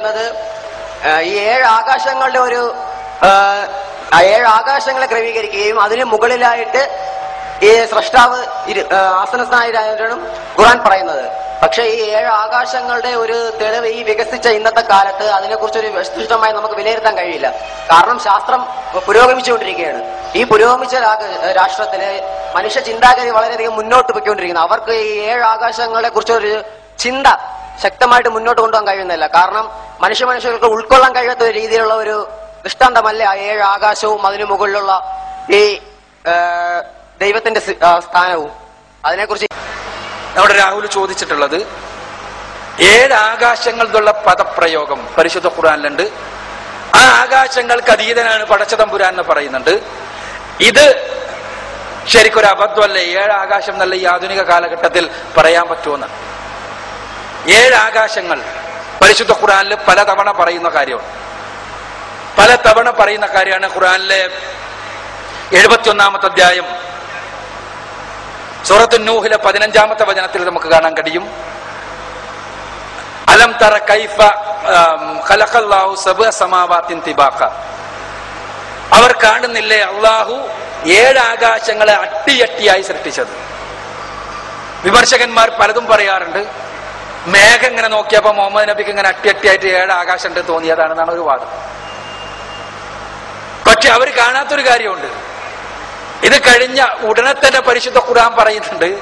പറയുന്നത് ഈ ഏഴ് ആകാശങ്ങളുടെ ഒരു ഏഴ് ആകാശങ്ങളെ ക്രമീകരിക്കുകയും അതിന് മുകളിലായിട്ട് ഈ സ്രഷ്ടാവ് ഇരു- ആ, ആസനസ്ഥാനായിട്ടാണ് ഖുറാൻ പറയുന്നത്. പക്ഷെ ഈ ഏഴ് ആകാശങ്ങളുടെ ഒരു തെളിവ് ഈ വികസിച്ച ഇന്നത്തെ കാലത്ത് അതിനെക്കുറിച്ച് ഒരു വിശിഷ്ടമായി നമുക്ക് വിലയിരുത്താൻ കഴിയില്ല. കാരണം ശാസ്ത്രം പുരോഗമിച്ചുകൊണ്ടിരിക്കുകയാണ്. ഈ പുരോഗമിച്ച രാഷ്ട്രത്തിൽ മനുഷ്യ ചിന്താഗതി വളരെയധികം മുന്നോട്ട് പോയിക്കൊണ്ടിരിക്കുന്നു. അവർക്ക് ഈ ഏഴ് ആകാശങ്ങളെ കുറിച്ചൊരു ചിന്ത ശക്തമായിട്ട് മുന്നോട്ട് കൊണ്ടുപോകാൻ കഴിയുന്നില്ല. കാരണം മനുഷ്യ മനുഷ്യർക്ക് ഉൾക്കൊള്ളാൻ കഴിയാത്ത രീതിയിലുള്ള ഒരു ദൃഷ്ടാന്തമല്ല ഏഴ് ആകാശവും അതിനു മുകളിലുള്ള ഈ ദൈവത്തിന്റെ സ്ഥാനവും? അതിനെക്കുറിച്ച് നമ്മുടെ രാഹുൽ ചോദിച്ചിട്ടുള്ളത് ഏഴ് ആകാശങ്ങൾ എന്നുള്ള പദപ്രയോഗം പരിശുദ്ധ ഖുറാനിലുണ്ട് ആ ആകാശങ്ങൾക്ക് അതീതനാണ് പടച്ചതമ്പുരാൻ എന്ന് പറയുന്നുണ്ട്. ഇത് ശരിക്കൊരു അബദ്ധമല്ലേ? ഏഴ് ആകാശം എന്നല്ല ഈ ആധുനിക കാലഘട്ടത്തിൽ പറയാൻ പറ്റുമെന്ന് ഏഴ് ആകാശങ്ങൾ പരിശുദ്ധ ഖുറാനിൽ പലതവണ പറയുന്ന കാര്യമാണ് പല തവണ പറയുന്ന കാര്യമാണ് ഖുറാനിലെ എഴുപത്തിയൊന്നാമത്തെ അധ്യായം. സൂറത്തു നൂഹിലെ പതിനഞ്ചാമത്തെ വചനത്തിൽ നമുക്ക് കാണാൻ കഴിയും. അലം തറ കൈഫ ഖലഖല്ലാഹു സബ്അ സമാവാത്തിൻ തിബാഖ. അവർ കാണുന്നില്ലേ അള്ളാഹു ഏഴ് ആകാശങ്ങളെ അട്ടിയട്ടിയായി സൃഷ്ടിച്ചത്. വിമർശകന്മാർ പലതും പറയാറുണ്ട്. മേഘം ഇങ്ങനെ നോക്കിയപ്പോ മുഹമ്മദ് നബിക്ക് ഇങ്ങനെ അട്ടിയട്ടിയായിട്ട് ഏഴ് ആകാശം ഉണ്ട് തോന്നിയതാണെന്നാണ് ഒരു വാദം. പക്ഷെ അവർ കാണാത്തൊരു കാര്യമുണ്ട്. ഇത് കഴിഞ്ഞ ഉടനെ തന്നെ പരിശുദ്ധ ഖുർആൻ പറയുന്നുണ്ട്.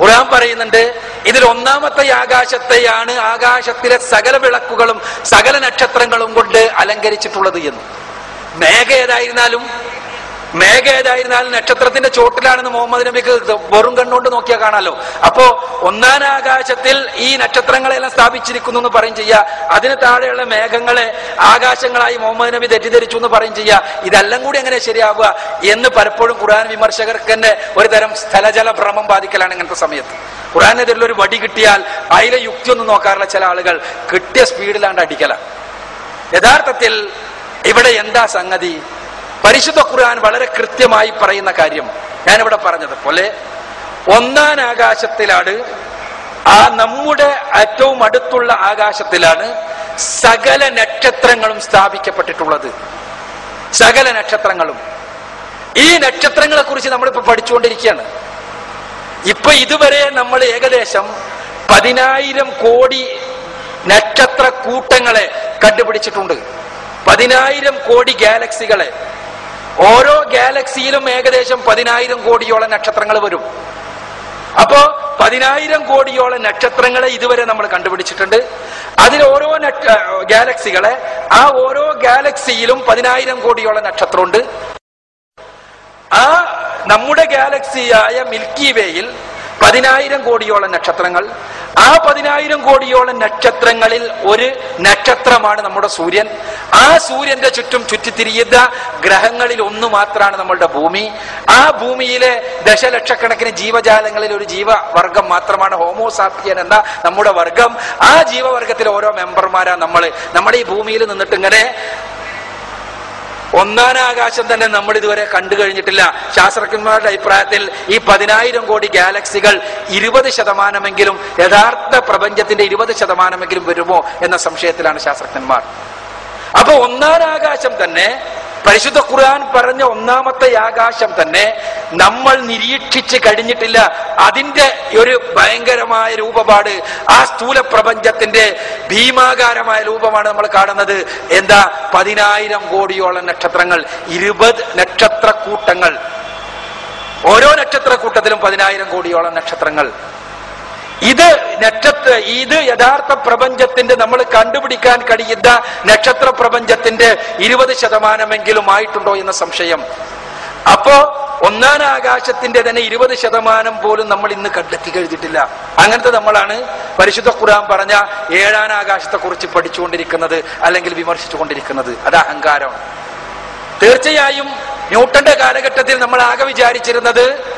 ഖുർആൻ പറയുന്നുണ്ട് ഇതിൽ ഒന്നാമത്തെ ആകാശത്തെയാണ് ആകാശത്തിലെ സകല വിളക്കുകളും സകല നക്ഷത്രങ്ങളും കൊണ്ട് അലങ്കരിച്ചിട്ടുള്ളത് എന്ന്. മേഘ ഏതായിരുന്നാലും മേഘ ഏതായിരുന്നാലും നക്ഷത്രത്തിന്റെ ചോട്ടിലാണെന്ന് മുഹമ്മദ് നബിക്ക് വെറും കണ്ണുകൊണ്ട് നോക്കിയാൽ കാണാലോ. അപ്പോ ഒന്നാനാകാശത്തിൽ ഈ നക്ഷത്രങ്ങളെല്ലാം സ്ഥാപിച്ചിരിക്കുന്നു എന്ന് പറയും ചെയ്യുക അതിന് താഴെയുള്ള മേഘങ്ങളെ ആകാശങ്ങളായി മുഹമ്മദ് നബി തെറ്റിദ്ധരിച്ചു എന്ന് പറയും ചെയ്യുക ഇതെല്ലാം കൂടി എങ്ങനെ ശരിയാവുക എന്ന് പലപ്പോഴും ഖുർആൻ വിമർശകർക്ക് തന്നെ ഒരു തരം സ്ഥലജല ഭ്രമം ബാധിക്കലാണ് ഇങ്ങനത്തെ സമയത്ത്. ഖുർആനെതിരിൽ ഒരു വടി കിട്ടിയാൽ അതിലെ യുക്തിയൊന്നും നോക്കാറുള്ള ചില ആളുകൾ. കിട്ടിയ സ്പീഡിലാണ്ട് അടിക്കല. യഥാർത്ഥത്തിൽ ഇവിടെ എന്താ സംഗതി? പരിശുദ്ധ ഖുർആൻ വളരെ കൃത്യമായി പറയുന്ന കാര്യം ഞാനിവിടെ പറഞ്ഞത് പോലെ ഒന്നാം ആകാശത്തിലാണ് ആ നമ്മുടെ ഏറ്റവും അടുത്തുള്ള ആകാശത്തിലാണ് സകല നക്ഷത്രങ്ങളും സ്ഥാപിക്കപ്പെട്ടിട്ടുള്ളത്. സകല നക്ഷത്രങ്ങളും. ഈ നക്ഷത്രങ്ങളെ കുറിച്ച് നമ്മളിപ്പോ പഠിച്ചുകൊണ്ടിരിക്കുകയാണ്. ഇപ്പൊ ഇതുവരെ നമ്മൾ ഏകദേശം പതിനായിരം കോടി നക്ഷത്ര കൂട്ടങ്ങളെ കണ്ടുപിടിച്ചിട്ടുണ്ട്. പതിനായിരം കോടി ഗാലക്സികളെ. ഓരോ ഗാലക്സിയിലും ഏകദേശം പതിനായിരം കോടിയോളം നക്ഷത്രങ്ങൾ വരും. അപ്പോ പതിനായിരം കോടിയോളം നക്ഷത്രങ്ങളെ ഇതുവരെ നമ്മൾ കണ്ടുപിടിച്ചിട്ടുണ്ട്. അതിൽ ഓരോ ഗാലക്സികളെ ആ ഓരോ ഗാലക്സിയിലും പതിനായിരം കോടിയോളം നക്ഷത്രമുണ്ട്. ആ നമ്മുടെ ഗാലക്സിയായ മിൽക്കി വേയിൽ പതിനായിരം കോടിയോളം നക്ഷത്രങ്ങൾ. ആ പതിനായിരം കോടിയോളം നക്ഷത്രങ്ങളിൽ ഒരു നക്ഷത്രമാണ് നമ്മുടെ സൂര്യൻ. ആ സൂര്യന്റെ ചുറ്റും ചുറ്റിത്തിരിയുന്ന ഗ്രഹങ്ങളിൽ ഒന്ന് മാത്രമാണ് നമ്മളുടെ ഭൂമി. ആ ഭൂമിയിലെ ദശലക്ഷക്കണക്കിന് ജീവജാലങ്ങളിൽ ഒരു ജീവവർഗം മാത്രമാണ് ഹോമോസാപ്പിയൻ എന്ന നമ്മുടെ വർഗം. ആ ജീവവർഗത്തിലെ ഓരോ മെമ്പർമാരാ നമ്മൾ നമ്മുടെ ഈ ഭൂമിയിൽ നിന്നിട്ട് ഇങ്ങനെ ഒന്നാനാകാശം തന്നെ നമ്മൾ ഇതുവരെ കണ്ടു കഴിഞ്ഞിട്ടില്ല. ശാസ്ത്രജ്ഞന്മാരുടെ അഭിപ്രായത്തിൽ ഈ പതിനായിരം കോടി ഗാലക്സികൾ ഇരുപത് ശതമാനമെങ്കിലും യഥാർത്ഥ പ്രപഞ്ചത്തിന്റെ ഇരുപത് ശതമാനമെങ്കിലും വരുമോ എന്ന സംശയത്തിലാണ് ശാസ്ത്രജ്ഞന്മാർ. അപ്പൊ ഒന്നാം ആകാശം തന്നെ പരിശുദ്ധ ഖുർആൻ പറഞ്ഞ ഒന്നാമത്തെ ആകാശം തന്നെ നമ്മൾ നിരീക്ഷിച്ച് കഴിഞ്ഞിട്ടില്ല. അതിന്റെ ഒരു ഭയങ്കരമായ രൂപപാട് ആ സ്ഥൂല പ്രപഞ്ചത്തിന്റെ ഭീമാകാരമായ രൂപമാണ് നമ്മൾ കാണുന്നത്. എന്താ? പതിനായിരം കോടിയോളം നക്ഷത്രങ്ങൾ ഇരുപത് നക്ഷത്രകൂട്ടങ്ങൾ ഓരോ നക്ഷത്ര കൂട്ടത്തിലും പതിനായിരം കോടിയോളം നക്ഷത്രങ്ങൾ. ഇത് നക്ഷത്ര ഇത് യഥാർത്ഥ പ്രപഞ്ചത്തിന്റെ നമ്മൾ കണ്ടുപിടിക്കാൻ കഴിയുന്ന നക്ഷത്ര പ്രപഞ്ചത്തിന്റെ ഇരുപത് ശതമാനമെങ്കിലും ആയിട്ടുണ്ടോ എന്ന സംശയം. അപ്പോ ഒന്നാം ആകാശത്തിന്റെ തന്നെ ഇരുപത് ശതമാനം പോലും നമ്മൾ ഇന്ന് കണ്ടെത്തി കഴിഞ്ഞിട്ടില്ല. അങ്ങനത്തെ നമ്മളാണ് പരിശുദ്ധ ഖുറാൻ പറഞ്ഞ ഏഴാം ആകാശത്തെ കുറിച്ച് പഠിച്ചുകൊണ്ടിരിക്കുന്നത് അല്ലെങ്കിൽ വിമർശിച്ചുകൊണ്ടിരിക്കുന്നത്. അത് അഹങ്കാരമാണ്. തീർച്ചയായും ന്യൂട്ടന്റെ കാലഘട്ടത്തിൽ നമ്മൾ ആകെ വിചാരിച്ചിരുന്നത്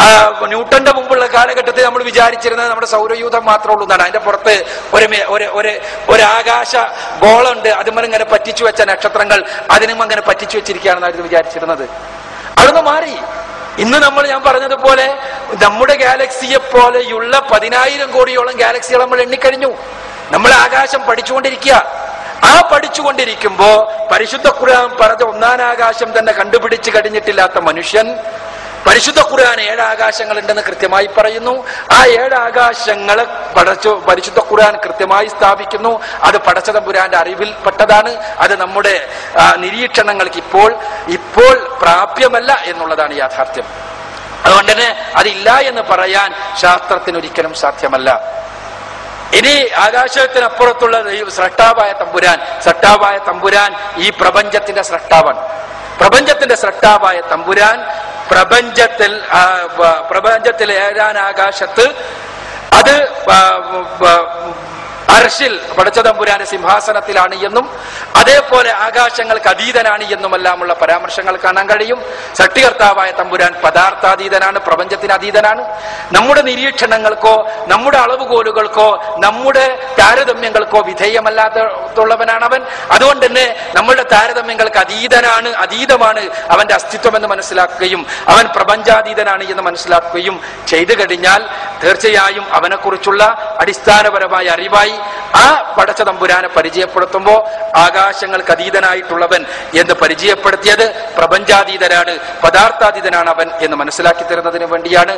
ആ, ന്യൂട്ടന്റെ മുമ്പുള്ള കാലഘട്ടത്തിൽ നമ്മൾ വിചാരിച്ചിരുന്നത് നമ്മുടെ സൗരയൂഥം മാത്രമേ ഉള്ളൂ എന്നാണ്. അതിന്റെ പുറത്ത് ഒരു ഒരു ഒരു ആകാശ ഗോളുണ്ട്. അതുമ്പോൾ ഇങ്ങനെ പറ്റിച്ചു വെച്ച നക്ഷത്രങ്ങൾ അതിനും അങ്ങനെ പറ്റിച്ചു വെച്ചിരിക്കുകയാണെന്നായിരുന്നു വിചാരിച്ചിരുന്നത്. അതൊന്ന് മാറി. ഇന്ന് നമ്മൾ ഞാൻ പറഞ്ഞതുപോലെ നമ്മുടെ ഗാലക്സിയെ പോലെയുള്ള പതിനായിരം കോടിയോളം ഗാലക്സികൾ നമ്മൾ എണ്ണിക്കഴിഞ്ഞു. നമ്മൾ ആകാശം പഠിച്ചുകൊണ്ടിരിക്കുക. ആ പഠിച്ചുകൊണ്ടിരിക്കുമ്പോ പരിശുദ്ധ ഖുർആൻ പറഞ്ഞ ഒന്നാം ആകാശം തന്നെ കണ്ടുപിടിച്ച് കഴിഞ്ഞിട്ടില്ലാത്ത മനുഷ്യൻ പരിശുദ്ധ ഖുർആൻ ഏഴ് ആകാശങ്ങൾ ഉണ്ടെന്ന് കൃത്യമായി പറയുന്നു. ആ ഏഴ് ആകാശങ്ങളെ പടച്ചു പരിശുദ്ധ ഖുർആൻ കൃത്യമായി സ്ഥാപിക്കുന്നു. അത് പടച്ചതമ്പുരാന്റെ അറിവിൽപ്പെട്ടതാണ് അത് നമ്മുടെ നിരീക്ഷണങ്ങൾക്ക് ഇപ്പോൾ ഇപ്പോൾ പ്രാപ്യമല്ല എന്നുള്ളതാണ് യാഥാർത്ഥ്യം. അതുകൊണ്ട് തന്നെ അതില്ല എന്ന് പറയാൻ ശാസ്ത്രത്തിന് ഒരിക്കലും സാധ്യമല്ല. ഇനി ആകാശത്തിനപ്പുറത്തുള്ള സ്രഷ്ടാവായ തമ്പുരാൻ സ്രഷ്ടാവായ തമ്പുരാൻ ഈ പ്രപഞ്ചത്തിന്റെ സ്രഷ്ടാവാണ്. പ്രപഞ്ചത്തിന്റെ സ്രഷ്ടാവായ തമ്പുരാൻ പ്രപഞ്ചത്തിൽ പ്രപഞ്ചത്തിൽ ഏഴാനാകാശത്ത് അത് അർഷിൽ പടച്ചതമ്പുരാന് സിംഹാസനത്തിലാണ് എന്നും അതേപോലെ ആകാശങ്ങൾക്ക് അതീതനാണ് എന്നുമെല്ലാമുള്ള പരാമർശങ്ങൾ കാണാൻ കഴിയും. സട്ടികർത്താവായ തമ്പുരാൻ പദാർത്ഥാതീതനാണ് പ്രപഞ്ചത്തിന് അതീതനാണ്. നമ്മുടെ നിരീക്ഷണങ്ങൾക്കോ നമ്മുടെ അളവുകോലുകൾക്കോ നമ്മുടെ താരതമ്യങ്ങൾക്കോ വിധേയമല്ലാത്തുള്ളവനാണ് അവൻ അതുകൊണ്ട് തന്നെ നമ്മളുടെ താരതമ്യങ്ങൾക്ക് അതീതനാണ് അതീതമാണ് അവന്റെ അസ്തിത്വം എന്ന് മനസ്സിലാക്കുകയും അവൻ പ്രപഞ്ചാതീതനാണ് എന്ന് മനസ്സിലാക്കുകയും ചെയ്തു കഴിഞ്ഞാൽ തീർച്ചയായും അവനെക്കുറിച്ചുള്ള അടിസ്ഥാനപരമായ അറിവായി ആ പടച്ച തമ്പുരാനെ പരിചയപ്പെടുത്തുമ്പോൾ ആകാശങ്ങൾക്ക് അതീതനായിട്ടുള്ളവൻ എന്ന് പരിചയപ്പെടുത്തിയത് പ്രപഞ്ചാതീതനാണ് പദാർത്ഥാതീതനാണ് അവൻ എന്ന് മനസ്സിലാക്കി തരുന്നതിന് വേണ്ടിയാണ്.